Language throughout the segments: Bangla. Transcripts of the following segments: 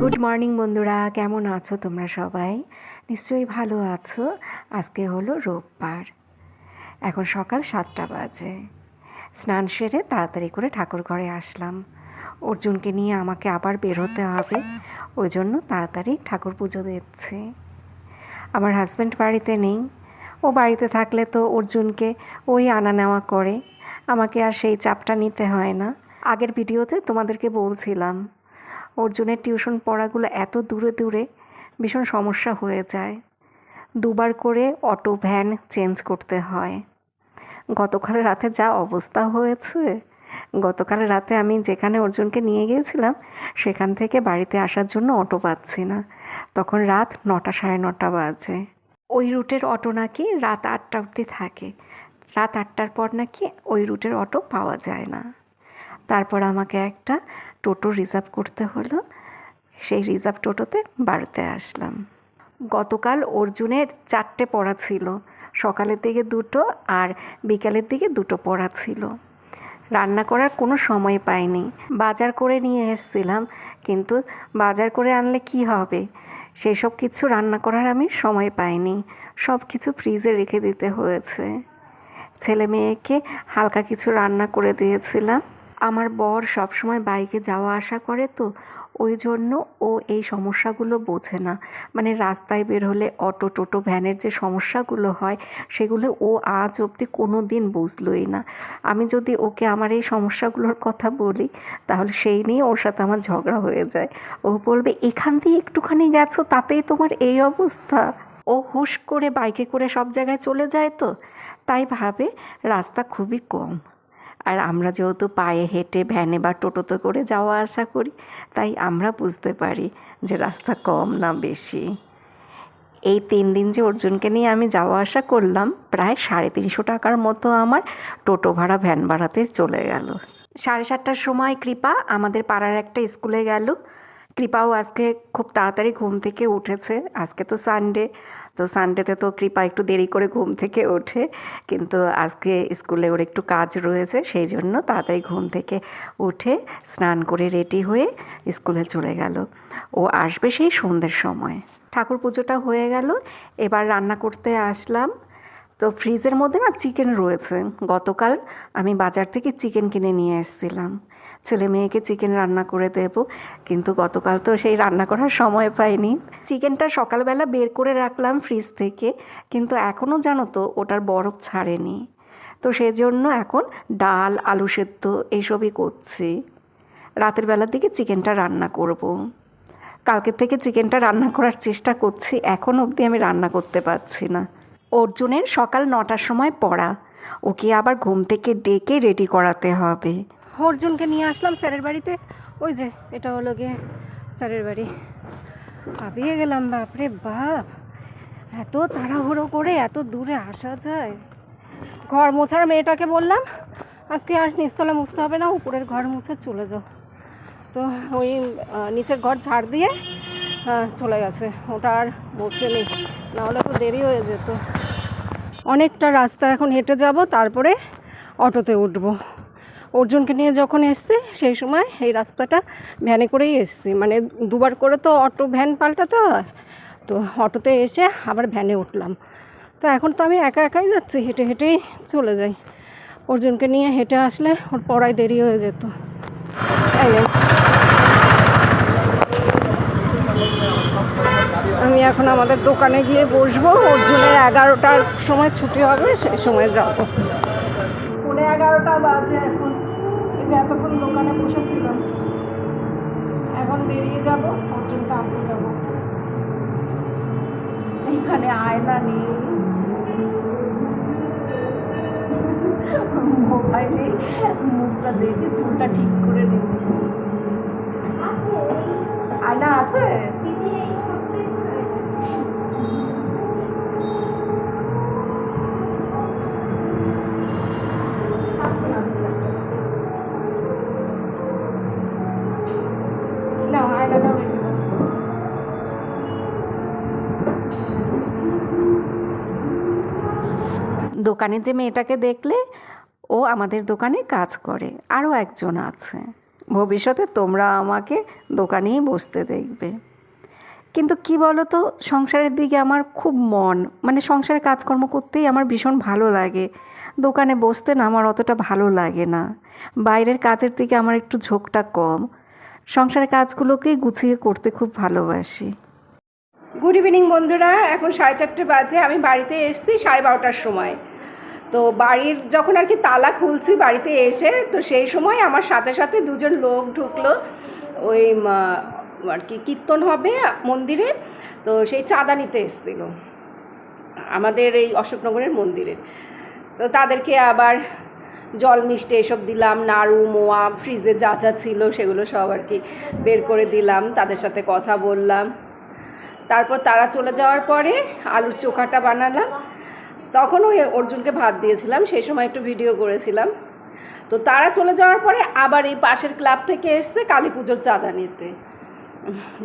গুড মর্নিং বন্ধুরা। কেমন আছো তোমরা সবাই? নিশ্চয়ই ভালো আছো। আজকে হলো রোববার। এখন সকাল সাতটা বাজে। স্নান সেরে তাড়াতাড়ি করে ঠাকুর ঘরে আসলাম। অর্জুনকে নিয়ে আমাকে আবার বের হতে হবে। ওই জন্য তাড়াতাড়ি ঠাকুর পুজো দিচ্ছি। আমার হাজব্যান্ড বাড়িতে নেই। ও বাড়িতে থাকলে তো অর্জুনকে ওই আনা নেওয়া করে। আমাকে আর সেই চাপটা নিতে হয় না। আগের ভিডিওতে তোমাদেরকে বলছিলাম অর্জুনের টিউশন পড়াগুলো এত দূরে দূরে ভীষণ সমস্যা হয়ে যায়। দুবার করে অটো ভ্যান চেঞ্জ করতে হয়। গতকাল রাতে যা অবস্থা হয়েছে, গতকাল রাতে আমি যেখানে অর্জুনকে নিয়ে গিয়েছিলাম, সেখান থেকে বাড়িতে আসার জন্য অটো পাচ্ছি না। তখন রাত নটা সাড়ে নটা বাজে। ওই রুটের অটো নাকি রাত আটটা অবধি থাকে। রাত আটটার পর নাকি ওই রুটের অটো পাওয়া যায় না। তারপর আমাকে একটা টোটো রিজার্ভ করতে হলো। সেই রিজার্ভ টোটোতে বাড়িতে আসলাম। গতকাল অর্জুনের চারটে পড়া ছিল। সকালের দিকে দুটো আর বিকালের দিকে দুটো পড়া ছিল। রান্না করার কোনো সময় পাইনি। বাজার করে নিয়ে এসেছিলাম, কিন্তু বাজার করে আনলে কি হবে? সেই সব কিছু রান্না করার আমি সময় পাইনি। সব কিছু ফ্রিজে রেখে দিতে হয়েছে। ছেলে মেয়েকে হালকা কিছু রান্না করে দিয়েছিলাম। আমার বর সবসময় বাইকে যাওয়া আসা করে তো, ওই জন্য ও এই সমস্যাগুলো বোঝে না। মানে রাস্তায় বের হলে অটো, টোটো, ভ্যানের যে সমস্যাগুলো হয়, সেগুলো ও আজ অবধি কোনো দিন বুঝলোই না। আমি যদি ওকে আমার এই সমস্যাগুলোর কথা বলি, তাহলে সেই নিয়ে ওর সাথে আমার ঝগড়া হয়ে যায়। ও বলবে, এখান দিয়ে একটুখানি গেছো, তাতেই তোমার এই অবস্থা? ও হুশ করে বাইকে করে সব জায়গায় চলে যায় তো। তাই ভাবে রাস্তা খুবই কম। আর আমরা যেহেতু পায়ে হেঁটে, ভ্যানে বা টোটোতে করে যাওয়া আসা করি, তাই আমরা বুঝতে পারি যে রাস্তা কম না বেশি। এই তিন দিন যে অর্জুনকে নিয়ে আমি যাওয়া আসা করলাম, প্রায় সাড়ে তিনশো টাকার মতো আমার টোটো ভাড়া ভ্যান ভাড়াতে চলে গেল। সাড়ে সাতটার সময় কৃপা আমাদের পাড়ার একটা স্কুলে গেল। কৃপাও আজকে খুব তাড়াতাড়ি ঘুম থেকে উঠেছে। আজকে তো সানডে তো সানডেতে তো কৃপা একটু দেরি করে ঘুম থেকে ওঠে, কিন্তু আজকে স্কুলে ওর একটু কাজ রয়েছে, সেই জন্য তাড়াতাড়ি ঘুম থেকে উঠে স্নান করে রেডি হয়ে স্কুলে চলে গেল। ও আসবে সেই সন্ধ্যের সময়। ঠাকুর পুজোটা হয়ে গেল, এবার রান্না করতে আসলাম। তো ফ্রিজের মধ্যে না চিকেন রয়েছে। গতকাল আমি বাজার থেকে চিকেন কিনে নিয়ে এসেছিলাম। ছেলে মেয়েকে চিকেন রান্না করে দেব, কিন্তু গতকাল তো সেই রান্না করার সময় পাইনি। চিকেনটা সকালবেলা বের করে রাখলাম ফ্রিজ থেকে, কিন্তু এখনও জানো তো ওটার বরফ ছাড়েনি। তো সেজন্য এখন ডাল, আলু সেদ্ধ এইসবই করছি। রাতের বেলার দিকে চিকেনটা রান্না করব। কালকের থেকে চিকেনটা রান্না করার চেষ্টা করছি, এখন অবধি আমি রান্না করতে পারছি না। অর্জুনের সকাল নটার সময় পড়া। ওকে আবার ঘুম থেকে ডেকে রেডি করাতে হবে। অর্জুনকে নিয়ে আসলাম স্যারের বাড়িতে। ওই যে, এটা হলো গিয়ে স্যারের বাড়ি। ভাবিয়ে গেলাম, বাপরে বাপ! এত তাড়াহুড়ো করে এত দূরে আসা যায়। ঘর মোছার মেয়েটাকে বললাম, আজকে আর নিচতলা মুছতে হবে না, উপরের ঘর মুছে চলে যাও। তো ওই নিচের ঘর ঝাড় দিয়ে চলে গেছে। ওটা আর মোছেনি নাহলে তো দেরি হয়ে যেত। অনেকটা রাস্তা এখন হেঁটে যাব, তারপরে অটোতে উঠবো। অর্জুনকে নিয়ে যখন এসছি, সেই সময় এই রাস্তাটা ভ্যানে করেই এসছি। মানে দুবার করে তো অটো ভ্যান পাল্টাতে হয়। তো অটোতে এসে আবার ভ্যানে উঠলাম। তো এখন তো আমি একা একাই যাচ্ছি, হেঁটে হেঁটেই চলে যাই। অর্জুনকে নিয়ে হেঁটে আসলে ওর পড়ায় দেরি হয়ে যেত এই নে। আমি এখন আমাদের দোকানে গিয়ে বসবো। অর্জুনের এগারোটার সময় ছুটি হবে, সেই সময় যাব। পৌনে এগারোটা বাজে এখন। এই যে এতক্ষণ দোকানে বসেছিলাম। এখন বেরিয়ে যাব অর্জুনকে আনতে যাব। এখানে আয়না নেই। মোবাইলে মুখটা দেখে চুলটা ঠিক করে দিচ্ছি। আয়না আছে? দোকানে যে মেয়েটাকে দেখলে ও আমাদের দোকানে কাজ করে। আরও একজন আছে। ভবিষ্যতে তোমরা আমাকে দোকানেই বসতে দেখবে। কিন্তু কি বলো তো সংসারের দিকে আমার খুব মন। মানে সংসারের কাজকর্ম করতেই আমার ভীষণ ভালো লাগে। দোকানে বসতে না আমার অতটা ভালো লাগে না। বাইরের কাজের দিকে আমার একটু ঝোঁকটা কম। সংসারের কাজগুলোকেই গুছিয়ে করতে খুব ভালোবাসি। গুড ইভিনিং বন্ধুরা। এখন সাড়ে চারটে বাজে। আমি বাড়িতে এসেছি সাড়ে বারোটার সময়। তো বাড়ির যখন আর কি তালা খুলছি বাড়িতে এসে, তো সেই সময় আমার সাথে সাথে দুজন লোক ঢুকলো। ওই আর কি কীর্তন হবে মন্দিরে, তো সেই চাঁদা নিতে এসেছিল। আমাদের এই অশোকনগরের মন্দিরের। তো তাদেরকে আবার জল মিষ্টি এসব দিলাম, নাড়ু, মোয়া, ফ্রিজে যা যা ছিল সেগুলো সব আর কি বের করে দিলাম, তাদের সাথে কথা বললাম। তারপর তারা চলে যাওয়ার পরে আলুর চোখাটা বানালাম। তখন ওই অর্জুনকে ভাত দিয়েছিলাম, সেই সময় একটু ভিডিও করেছিলাম। তো তারা চলে যাওয়ার পরে আবার এই পাশের ক্লাব থেকে এসছে কালী পুজোর চাঁদা নিতে।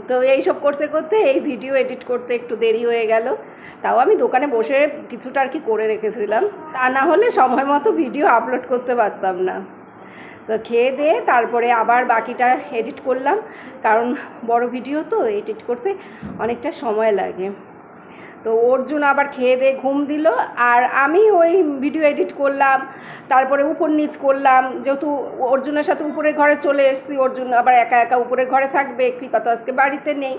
তো এইসব করতে করতে এই ভিডিও এডিট করতে একটু দেরি হয়ে গেল। তাও আমি দোকানে বসে কিছুটা আর কি করে রেখেছিলাম। তা না হলে সময় মতো ভিডিও আপলোড করতে পারতাম না। তো খেয়ে দিয়ে তারপরে আবার বাকিটা এডিট করলাম। কারণ বড় ভিডিও তো এডিট করতে অনেকটা সময় লাগে। তো অর্জুন আবার খেয়ে দিয়ে ঘুম দিল আর আমি ওই ভিডিও এডিট করলাম, তারপরে উপর নিচ করলাম, যেহেতু অর্জুনের সাথে উপরের ঘরে চলে এসেছি, অর্জুন আবার একা একা উপরের ঘরে থাকবে, কৃপা তো আজকে বাড়িতে নেই।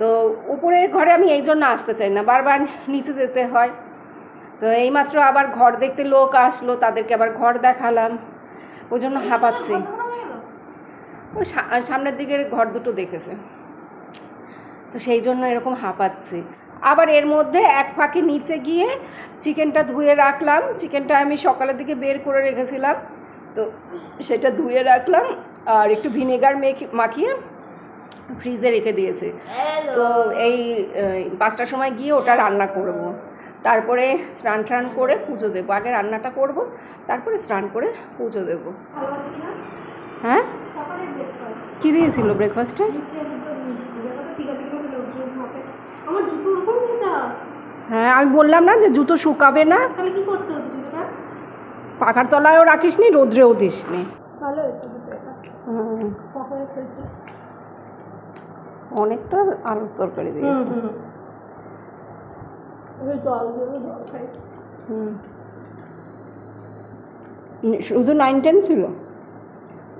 তো উপরের ঘরে আমি এই জন্য আসতে চাই না, বারবার নিচে যেতে হয়। তো এইমাত্র আবার ঘর দেখতে লোক আসলো, তাদেরকে আবার ঘর দেখালাম। ওই জন্য হাঁপাচ্ছি। ওই সামনের দিকের ঘর দুটো দেখেছে। তো সেই জন্য এরকম হাঁপাচ্ছি। আবার এর মধ্যে এক ফাঁকে নিচে গিয়ে চিকেনটা ধুয়ে রাখলাম। চিকেনটা আমি সকালের দিকে বের করে রেখেছিলাম। তো সেটা ধুয়ে রাখলাম আর একটু ভিনেগার মেখে মাখিয়ে ফ্রিজে রেখে দিয়েছে। তো এই পাঁচটার সময় গিয়ে ওটা রান্না করব। তারপরে স্নান টান করে পুজো দেবো। আগে রান্নাটা করব তারপরে স্নান করে পুজো দেবো। হ্যাঁ? কী দিয়েছিল ব্রেকফাস্টে আমার জুতো ওরকম ভেজা হ্যাঁ আমি বললাম না যে জুতো শুকাবে না। তাহলে কি করতে হতো জুতোটা? পাখার তলায়ও রাখিস নি রোদ্রেও দিস নি ভালো হয়েছে জুতো এটা। অনেকটা আলুর তরকারি হুম দিয়েছে। হুম। হুম। শুধু নাইন টেন ছিল?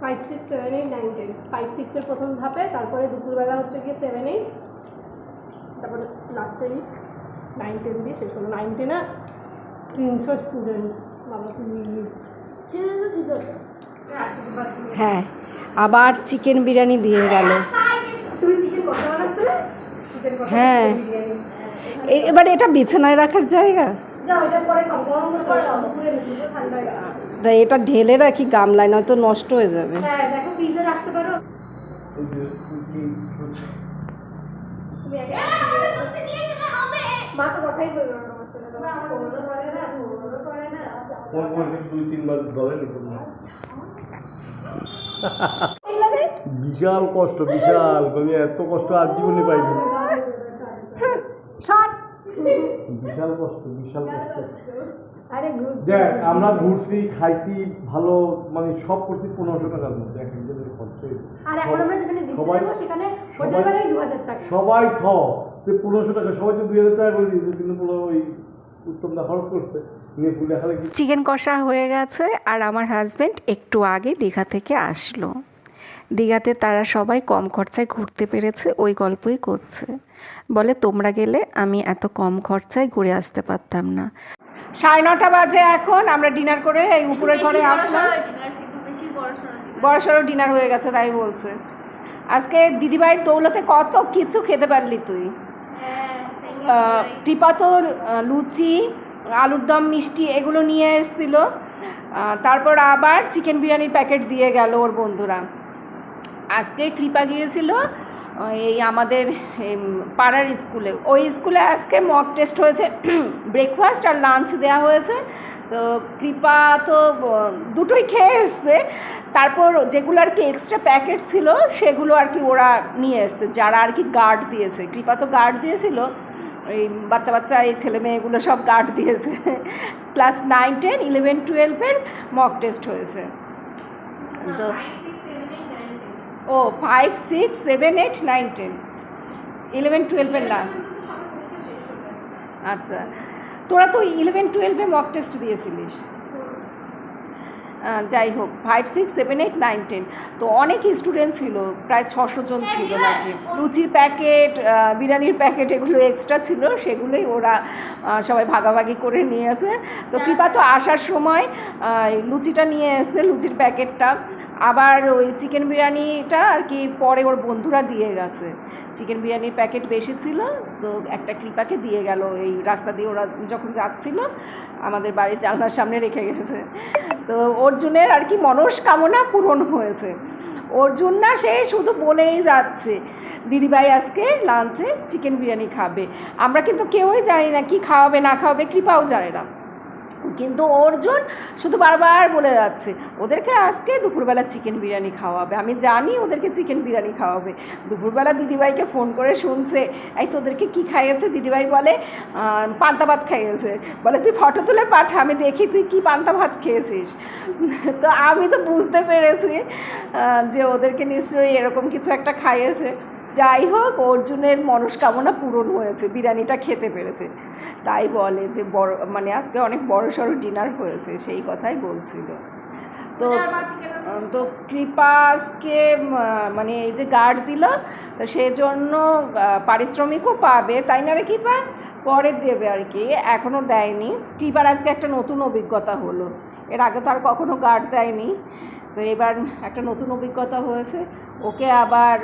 Five six seven eight nine ten five সিক্সের প্রথম ধাপে তারপরে দুপুরবেলা হচ্ছে গিয়ে সেভেন এইট তারপরে লাস্টে নাইন টেন দিয়ে শেষ হলো। নাইন টেনে তিনশো স্টুডেন্ট বাবা তুমি হ্যাঁ আবার চিকেন বিরিয়ানি দিয়ে গেল। হ্যাঁ। এবার এটা বিছানায় রাখার জায়গা? এটা পরে খাও গরম করতে পারে দুপুরে বেশি ঠান্ডা গেছে। তাই এটা ঢেলে রাখি গামলায় নয়তো নষ্ট হয়ে যাবে। হ্যাঁ দেখো ফ্রিজে রাখতে পারো। মা তো কথাই বলবে না তোমার সাথে ফোনও করে না ফোনও করে না ফোন করেছি দুই তিনবার ধরে নিতাম বিশাল কষ্ট বিশাল আমি এত কষ্ট আজ জীবনে শর্ট বিশাল কষ্ট বিশাল কষ্ট। আরে দেখ আমরা ঘুরছি খাইছি ভালো মানে সব করছি পনেরোশো টাকার মধ্যে। এক একজনের খরচে। আর এখন আমরা যেখানে ঘুরতে সবাই থ যে পনেরোশো টাকা সবাই তো দুই হাজার টাকা করে দিয়েছে কিন্তু ওই উত্তম দা খরচ করছে। চিকেন কষা হয়ে গেছে আর আমার হাজব্যান্ড একটু আগে দীঘা থেকে আসলো। দীঘাতে তারা সবাই কম খরচায় ঘুরতে পেরেছে ওই গল্পই করছে। বলে তোমরা গেলে আমি এত কম খরচায় ঘুরে আসতে পারতাম না। সাড়ে নটা বাজে এখন আমরা ডিনার করে এই উপরের ঘরে আসলাম। বড় সড়ো ডিনার হয়ে গেছে তাই বলছে। আজকে দিদিভাইয়ের দৌলতে কত কিছু খেতে পারলি তুই? আহ, কৃপা তো লুচি আলুর দম মিষ্টি এগুলো নিয়ে এসেছিল। তারপর আবার চিকেন বিরিয়ানির প্যাকেট দিয়ে গেল ওর বন্ধুরা। আজকে কৃপা গিয়েছিল এই আমাদের পাড়ার স্কুলে। ওই স্কুলে আজকে মক টেস্ট হয়েছে ব্রেকফাস্ট আর লাঞ্চ দেওয়া হয়েছে। তো কৃপা তো দুটোই খেয়ে এসছে। তারপর যেগুলো আর কি এক্সট্রা প্যাকেট ছিল সেগুলো আর কি ওরা নিয়ে এসছে যারা আর কি গার্ড দিয়েছে। কৃপা তো গার্ড দিয়েছিল এই বাচ্চা বাচ্চা এই ছেলে মেয়েগুলো সব গার্ড দিয়েছে। ক্লাস নাইন টেন ইলেভেন টুয়েলভের মক টেস্ট হয়েছে। তো ও five six seven eight nine ten eleven টুয়েলভের না আচ্ছা। তোরা তো ইলেভেন টুয়েলভে মক টেস্ট দিয়েছিলিস। যাই হোক five six seven eight nine ten তো অনেক স্টুডেন্ট ছিল প্রায় ছশো জন ছিল নাকি। লুচির প্যাকেট বিরিয়ানির প্যাকেট এগুলো এক্সট্রা ছিল সেগুলোই ওরা সবাই ভাগাভাগি করে নিয়েছে। তো কৃপা তো আসার সময় লুচিটা নিয়ে এসে লুচির প্যাকেটটা আবার ওই চিকেন বিরিয়ানিটা আর কি পরে ওর বন্ধুরা দিয়ে গেছে। চিকেন বিরিয়ানির প্যাকেট বেশি ছিল তো একটা কৃপাকে দিয়ে গেল। এই রাস্তা দিয়ে ওরা যখন যাচ্ছিল আমাদের বাড়ির জানলার সামনে রেখে গেছে। তো অর্জুনের আর কি মনস্কামনা পূরণ হয়েছে। অর্জুন না, সে শুধু বলেই যাচ্ছে, দিদিভাই আজকে লাঞ্চে চিকেন বিরিয়ানি খাবে। আমরা কিন্তু কেউই জানি না কি খাওয়াবে, না খাওয়াবে, কৃপাও জানে না। কিন্তু অর্জুন শুধু বারবার বলে যাচ্ছে, ওদেরকে আজকে দুপুরবেলা চিকেন বিরিয়ানি খাওয়াবে। আমি জানি ওদেরকে চিকেন বিরিয়ানি খাওয়াবে। দুপুরবেলা দিদিভাইকে ফোন করে শুনছে, এই তোদেরকে কি খাইয়েছে? দিদিভাই বলে পান্তা ভাত খাইয়েছে। বলে, তুই ফটো তুলে পাঠা, আমি দেখি তুই কি পান্তা ভাত খেয়েছিস? তো আমি তো বুঝতে পেরেছি যে ওদেরকে নিশ্চয়ই এরকম কিছু একটা খাইয়েছে। যাই হোক অর্জুনের মনস্কামনা পূরণ হয়েছে বিরিয়ানিটা খেতে পেরেছে। তাই বলে যে বড় মানে আজকে অনেক বড় সড়ো ডিনার হয়েছে সেই কথাই বলছিল। তো তো কৃপা আজকে মানে এই যে গার্ড দিল তো সেই জন্য পারিশ্রমিকও পাবে তাই না রে কৃপা? পরে দেবে আর কি এখনও দেয়নি। কৃপার আজকে একটা নতুন অভিজ্ঞতা হলো। এর আগে তো আর কখনো গার্ড দেয়নি। তো এবার একটা নতুন অভিজ্ঞতা হয়েছে। ওকে আবার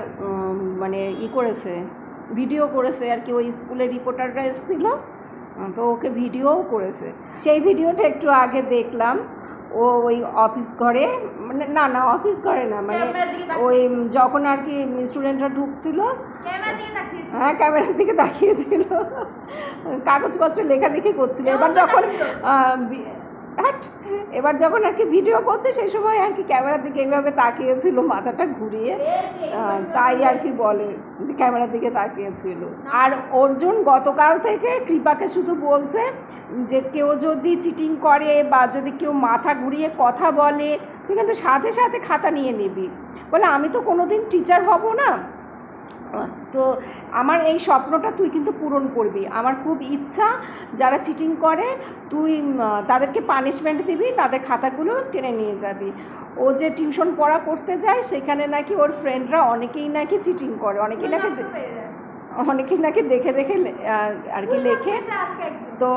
মানে ই করেছে ভিডিও করেছে আর কি ওই স্কুলের রিপোর্টাররা এসেছিল তো ওকে ভিডিওও করেছে। সেই ভিডিওটা একটু আগে দেখলাম ও ওই অফিস ঘরে মানে না না অফিস ঘরে না মানে ওই যখন আর কি স্টুডেন্টরা ঢুকছিল হ্যাঁ ক্যামেরার দিকে তাকিয়েছিল কাগজপত্র লেখালেখি করছিল। এবার যখন আহ, এবার যখন আর কি ভিডিও করছে সেই সময় আর কি ক্যামেরার দিকে এইভাবে তাকিয়েছিল মাথাটা ঘুরিয়ে। তাই আর কি বলে যে ক্যামেরার দিকে তাকিয়েছিল। আর অর্জুন গতকাল থেকে কৃপাকে শুধু বলছে যে কেউ যদি চিটিং করে বা যদি কেউ মাথা ঘুরিয়ে কথা বলে তুই কিন্তু সাথে সাথে খাতা নিয়ে নিবি। বলে আমি তো কোনোদিন টিচার হব না। তো আমার এই স্বপ্নটা তুই কিন্তু পূরণ করবি। আমার খুব ইচ্ছা যারা চিটিং করে তুই তাদেরকে পানিশমেন্ট দিবি তাদের খাতাগুলো টেনে নিয়ে যাবি। ও যে টিউশন পড়া করতে যায় সেখানে নাকি ওর ফ্রেন্ডরা অনেকেই নাকি চিটিং করে। অনেকেই নাকি অনেকেই নাকি দেখে দেখে আর কি লেখে। তো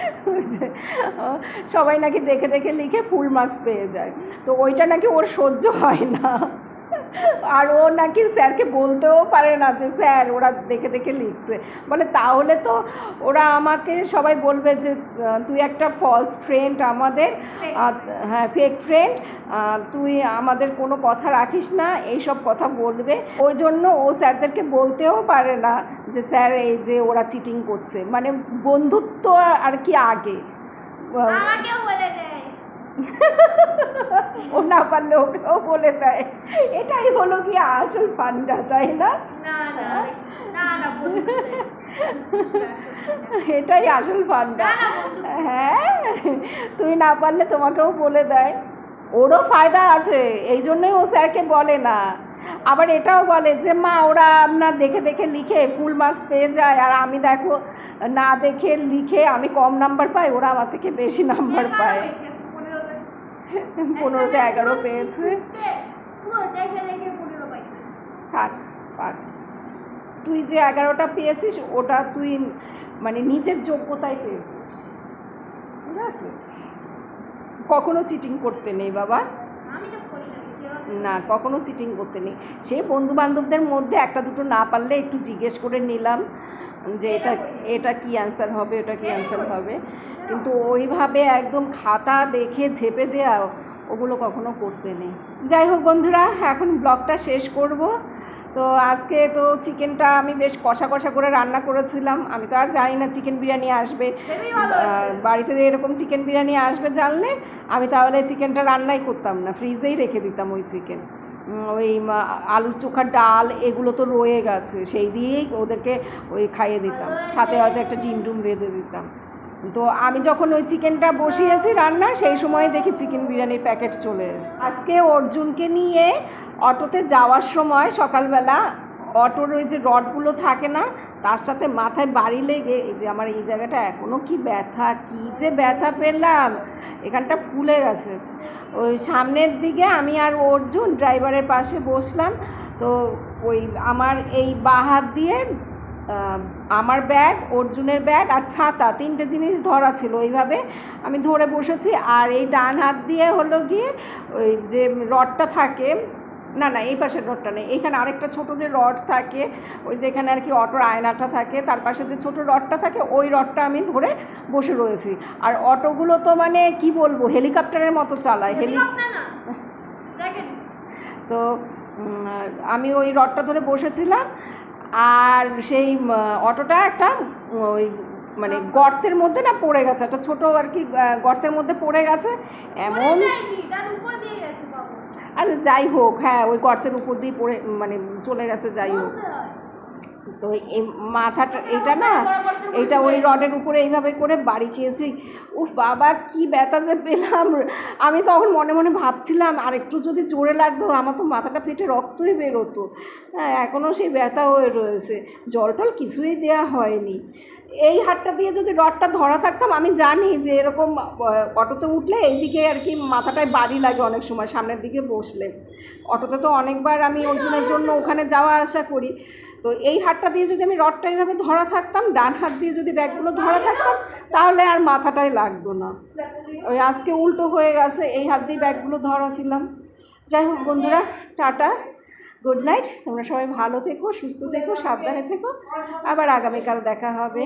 সবাই নাকি দেখে দেখে লিখে ফুল মার্কস পেয়ে যায়। তো ওইটা নাকি ওর সহ্য হয় না। আর ও নাকি স্যারকে বলতেও পারে না যে স্যার ওরা দেখে দেখে লিখছে। বলে তাহলে তো ওরা আমাকে সবাই বলবে যে তুই একটা ফলস ফ্রেন্ড আমাদের হ্যাঁ ফেক ফ্রেন্ড তুই আমাদের কোনো কথা রাখিস না এইসব কথা বলবে। ওই জন্য ও স্যারদেরকে বলতেও পারে না যে স্যার এই যে ওরা চিটিং করছে। মানে বন্ধুত্ব আর কি আগে? আমাকেও বলে দেয় ও না পারলে ওকেও বলে দেয়। এটাই হলো কি আসল ফান্ডা তাই না? এটাই আসল ফান্ডা। হ্যাঁ তুই না পারলে তোমাকেও বলে দেয়। ওরও ফায়দা আছে এই জন্যই ও স্যারকে বলে না। আবার এটাও বলে যে মা ওরা আপনার দেখে দেখে লিখে ফুল মার্কস পেয়ে যায়। আর আমি দেখো না দেখে লিখে আমি কম নাম্বার পাই ওরা আমার থেকে বেশি নাম্বার পায়। পনেরোতে এগারো পেয়েছে। থাক থাক। তুই যে এগারোটা পেয়েছিস ওটা তুই মানে নিজের যোগ্যতায় পেয়েছিস। ঠিক আছে? কখনো চিটিং করতে নেই বাবা। না কখনো চিটিং করতে নেই। সে বন্ধু বান্ধবদের মধ্যে একটা দুটো না পারলে একটু জিজ্ঞেস করে নিলাম যে এটা এটা কি অ্যান্সার হবে এটা কি অ্যান্সার হবে। কিন্তু ওইভাবে একদম খাতা দেখে ঝেপে দেওয়া ওগুলো কখনো করতে নেই। যাই হোক বন্ধুরা এখন ব্লগটা শেষ করব। তো আজকে তো চিকেনটা আমি বেশ কষা কষা করে রান্না করেছিলাম। আমি তো আর জানি না চিকেন বিরিয়ানি আসবে। বাড়িতে যে এরকম চিকেন বিরিয়ানি আসবে জানলে আমি তাহলে চিকেনটা রান্নাই করতাম না ফ্রিজেই রেখে দিতাম ওই চিকেন। ওই আলুর চোখা ডাল এগুলো তো রয়ে গেছে সেই দিয়েই ওদেরকে ওই খাইয়ে দিতাম। সাথে হয়তো একটা ডিম টুম ভেজে দিতাম। তো আমি যখন ওই চিকেনটা বসিয়েছি রান্না, সেই সময় দেখি চিকেন বিরিয়ানির প্যাকেট চলে এসেছে। আজকে অর্জুনকে নিয়ে অটোতে যাওয়ার সময় সকালবেলা অটোর ওই যে রডগুলো থাকে না, তার সাথে মাথায় বাড়ি লেগে এই যে আমার এই জায়গাটা এখনও কি ব্যথা, কি যে ব্যথা পেলাম, এখানটা ফুলে গেছে। ওই সামনের দিকে আমি আর অর্জুন ড্রাইভারের পাশে বসলাম, তো ওই আমার এই বাঁ হাত দিয়ে আমার ব্যাগ অর্জুনের ব্যাগ আর ছাতা তিনটে জিনিস ধরা ছিল ওইভাবে আমি ধরে বসেছি। আর এই ডান হাত দিয়ে হলো গিয়ে ওই যে রডটা থাকে না না এই পাশের রডটা নেই এখানে আরেকটা ছোট যে রড থাকে ওই যেখানে আর কি অটোর আয়নাটা থাকে তার পাশে যে ছোট রডটা থাকে ওই রডটা আমি ধরে বসে রয়েছি। আর অটোগুলো তো মানে কি বলব হেলিকপ্টারের মতো চালায় হেলি হেলিকপ্টার তো আমি ওই রডটা ধরে বসেছিলাম আর সেই অটোটা একটা ওই মানে গর্তের মধ্যে না পড়ে গেছে একটা ছোট আর কি গর্তের মধ্যে পড়ে গেছে এমন আর যাই হোক হ্যাঁ ওই গর্তের উপর দিয়ে পড়ে মানে চলে গেছে যাই হোক। হয়। তো এই মাথাটা এটা না এটা ওই রডের উপরে এইভাবে করে বাড়ি খেয়েছি উফ বাবা, কি ব্যথা যে পেলাম। আমি তখন মনে মনে ভাবছিলাম, আর একটু যদি জোরে লাগতো, আমার তো মাথাটা ফেটে রক্তই বেরোতো। হ্যাঁ এখনও সেই ব্যথা হয়ে রয়েছে। জল টল কিছুই দেওয়া হয়নি। এই হাতটা দিয়ে যদি রডটা ধরা থাকতাম, আমি জানি যে এরকম অটোতে উঠলে এইদিকে আর কি মাথাটায় বাড়ি লাগে অনেক সময়, সামনের দিকে বসলে। অটোতে তো অনেকবার আমি অর্জুনের জন্য ওখানে যাওয়া আসা করি। তো এই হাতটা দিয়ে যদি আমি রডটা এইভাবে ধরা থাকতাম, ডান হাত দিয়ে যদি ব্যাগগুলো ধরা থাকতাম, তাহলে আর মাথাটাই লাগতো না। ওই আজকে উল্টো হয়ে গেছে, এই হাত দিয়ে ব্যাগগুলো ধরা ছিলাম যাই হোক বন্ধুরা, টাটা, গুড নাইট। তোমরা সবাই ভালো থেকো, সুস্থ থেকো, সাবধানে থেকো। আবার আগামীকাল দেখা হবে।